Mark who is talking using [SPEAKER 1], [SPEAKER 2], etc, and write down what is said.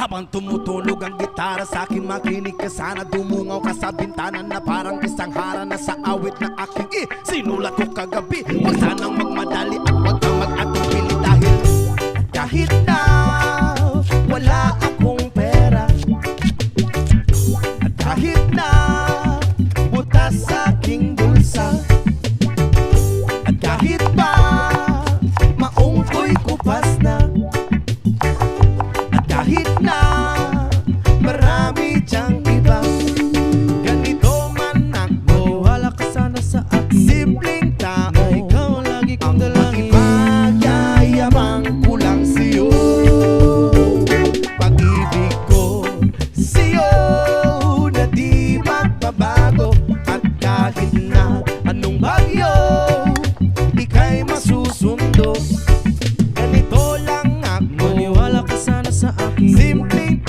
[SPEAKER 1] Habang tumutunog ang gitara sa akin makinig ka sana. Dumungaw ka sa bintana na parang isang hara na sa awit na aking i Sinulat ko kagabi. Huwag sanang magmadali at huwag kang mag-atubili dahil wala nagbabago At kahit na anong bagyo Ika'y masusundo. Ganito lang ako. Maniwala
[SPEAKER 2] ka sana sa akin.
[SPEAKER 1] Simpleng